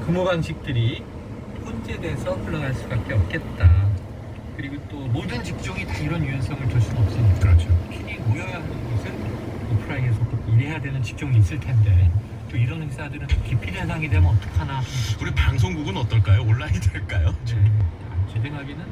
근무 방식들이 혼재돼서 흘러갈 수밖에 없겠다. 그리고 또 모든 직종이 다 이런 유연성을 줄 수는 없으니까 그렇죠. 필히 모여야 하는 곳은 오프라인에서 또 일해야 되는 직종이 있을 텐데 또 이런 회사들은 기피 대상이 되면 어떡하나 우리 방송국은 어떨까요? 온라인 될까요? 네. 제 생각에는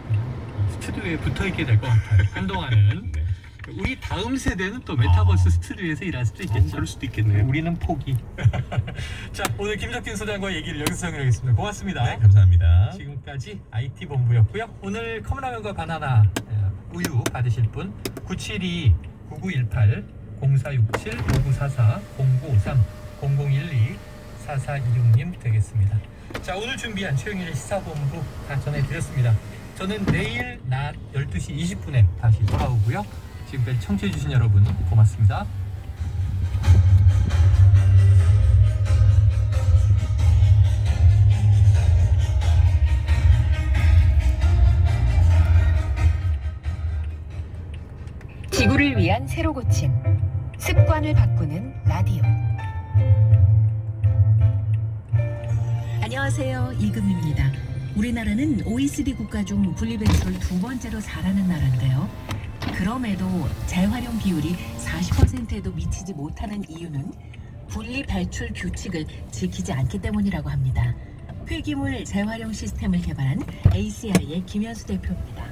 스튜디오에 붙어 있게 될 것 같아요. 한동안은 네. 우리 다음 세대는 또 메타버스 스튜디오에서 일할 수도 있겠죠. 어, 그럴 수도 있겠네요. 우리는 포기. 자, 오늘 김석진 소장과 얘기를 여기서 정리하겠습니다. 고맙습니다. 네, 감사합니다. 지금까지 IT 본부였고요. 오늘 컵라면과 바나나 어, 우유 받으실 분 972 9918 0467 5944 0953 0012 4426님 되겠습니다. 자, 오늘 준비한 최영일의 시사본부 다 전해드렸습니다. 저는 내일 낮 12시 20분에 다시 돌아오고요. 지금까지 청취해주신 여러분 고맙습니다. 지구를 위한 새로 고침 습관을 바꾸는 라디오 안녕하세요. 이금입니다. 우리나라는 OECD 국가 중 분리배출을 두 번째로 잘하는 나라인데요. 그럼에도 재활용 비율이 40%에도 미치지 못하는 이유는 분리 배출 규칙을 지키지 않기 때문이라고 합니다. 폐기물 재활용 시스템을 개발한 ACI의 김현수 대표입니다.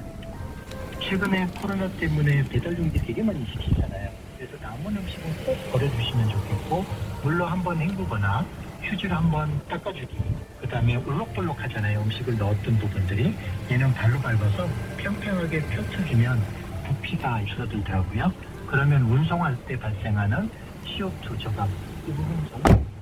최근에 코로나 때문에 배달 용기 되게 많이 시키잖아요. 그래서 남은 음식은 꼭 버려주시면 좋겠고 물로 한번 헹구거나 휴지로 한번 닦아주기. 그 다음에 울럭벌럭 하잖아요. 음식을 넣었던 부분들이 얘는 발로 밟아서 평평하게 펼쳐주면 부피가 줄어들더라고요. 그러면 운송할 때 발생하는 CO2 저감 이 부분 좀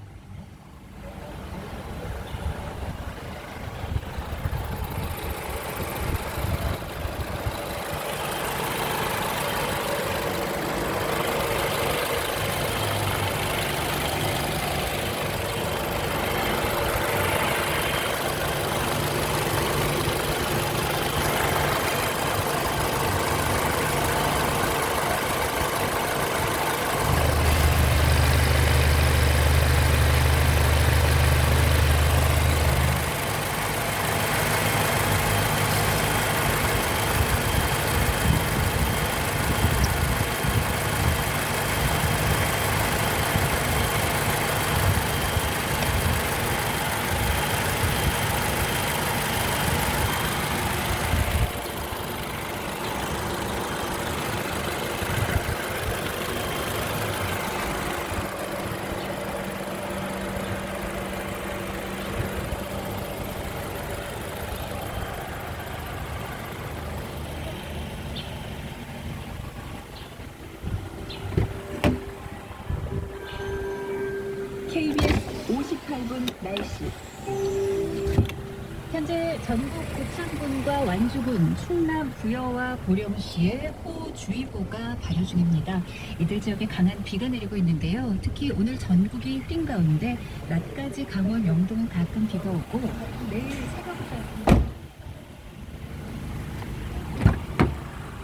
58분 날씨. 현재 전국 고창군과 완주군, 충남 부여와 보령시에 호우주의보가 발효 중입니다. 이들 지역에 강한 비가 내리고 있는데요. 특히 오늘 전국이 흐린 가운데 낮까지 강원 영동은 가끔 비가 오고 내일 새벽까지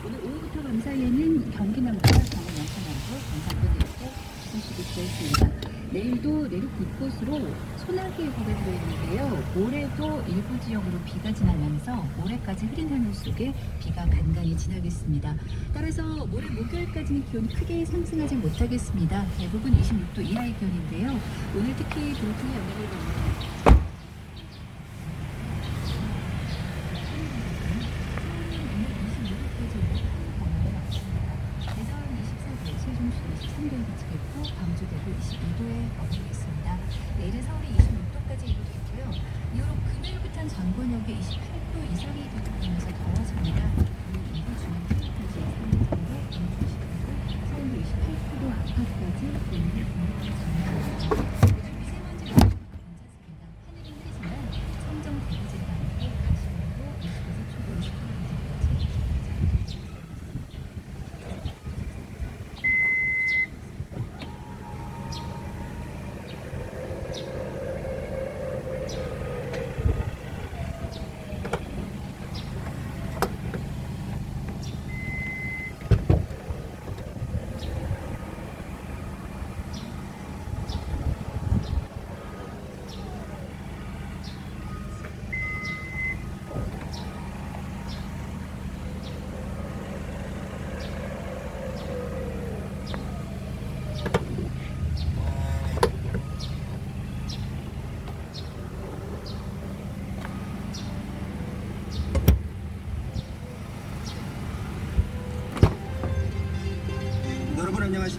오늘 오후부터 밤 사이에는 경기 남부와 강원 영서 남부, 경상도 내륙에 비 소식이 들어있습니다. 내일도 내륙 곳곳으로 소나기 예보가 들어있는데요. 모레도 일부 지역으로 비가 지나면서 모레까지 흐린 하늘 속에 비가 간간히 지나겠습니다. 따라서 모레 목요일까지는 기온이 크게 상승하지 못하겠습니다. 대부분 26도 이하의 기온인데요. 오늘 특히 돌풍의 영향을 받는 128도 이상이 되고 나면서 더워집니다.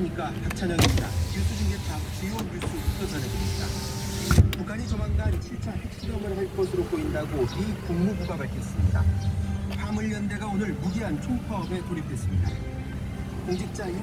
안녕하십니까 박찬영입니다. 뉴스 중계탑 주요 뉴스부터 전해드립니다. 북한이 조만간 7차 핵실험을 할 것으로 보인다고 미 국무부가 밝혔습니다. 화물연대가 오늘 무기한 총파업에 돌입했습니다. 공직자인